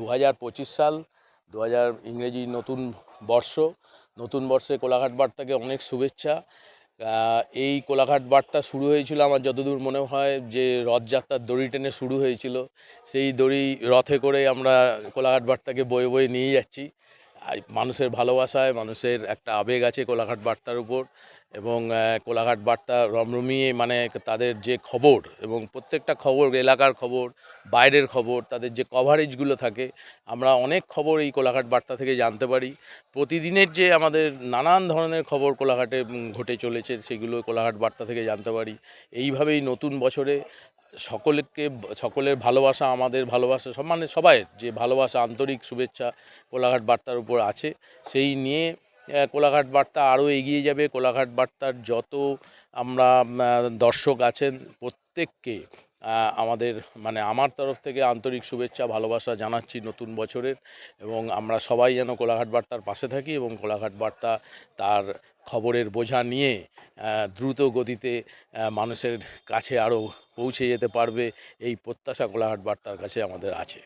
দু হাজার পঁচিশ সাল দু হাজার ইংরেজি নতুন বর্ষ, নতুন বর্ষে কোলাঘাট বার্তাকে অনেক শুভেচ্ছা। এই কোলাঘাট বার্তা শুরু হয়েছিল আমার যতদূর মনে হয় যে রথযাত্রার দড়ি টেনে শুরু হয়েছিল। সেই দড়ি রথে করে আমরা কোলাঘাট বার্তাকে বয়ে বয়ে নিয়ে যাচ্ছি। মানুষের ভালোবাসায়, মানুষের একটা আবেগ আছে কোলাঘাট বার্তার উপর এবং কোলাঘাট বার্তা রমরমিয়ে মানে তাদের যে খবর এবং প্রত্যেকটা খবর, এলাকার খবর, বাইরের খবর, তাদের যে কভারেজগুলো থাকে, আমরা অনেক খবর এই কোলাঘাট বার্তা থেকে জানতে পারি। প্রতিদিনের যে আমাদের নানান ধরনের খবর কোলাঘাটে ঘটে চলেছে, সেগুলো কোলাঘাট বার্তা থেকে জানতে পারি। এইভাবেই নতুন বছরে সকলকে সকলের ভালোবাসা, আমাদের ভালোবাসা, সব মানে সবাই যে ভালোবাসা, আন্তরিক শুভেচ্ছা, কোলাঘাট বার্তার উপর আছে, সেই নিয়ে কোলাঘাট বার্তা আরও এগিয়ে যাবে। কোলাঘাট বার্তার যত আমরা দর্শক আছেন, প্রত্যেককে আমাদের মানে আমার তরফ থেকে আন্তরিক শুভেচ্ছা, ভালোবাসা জানাচ্ছি নতুন বছরের এবং আমরা সবাই যেন কোলাঘাট বার্তার পাশে থাকি এবং কোলাঘাট বার্তা তার খবরের বোঝা নিয়ে দ্রুত গতিতে মানুষের কাছে আরও পৌঁছে যেতে পারবে, এই প্রত্যাশা কোলাঘাট বার্তার কাছে আমাদের আছে।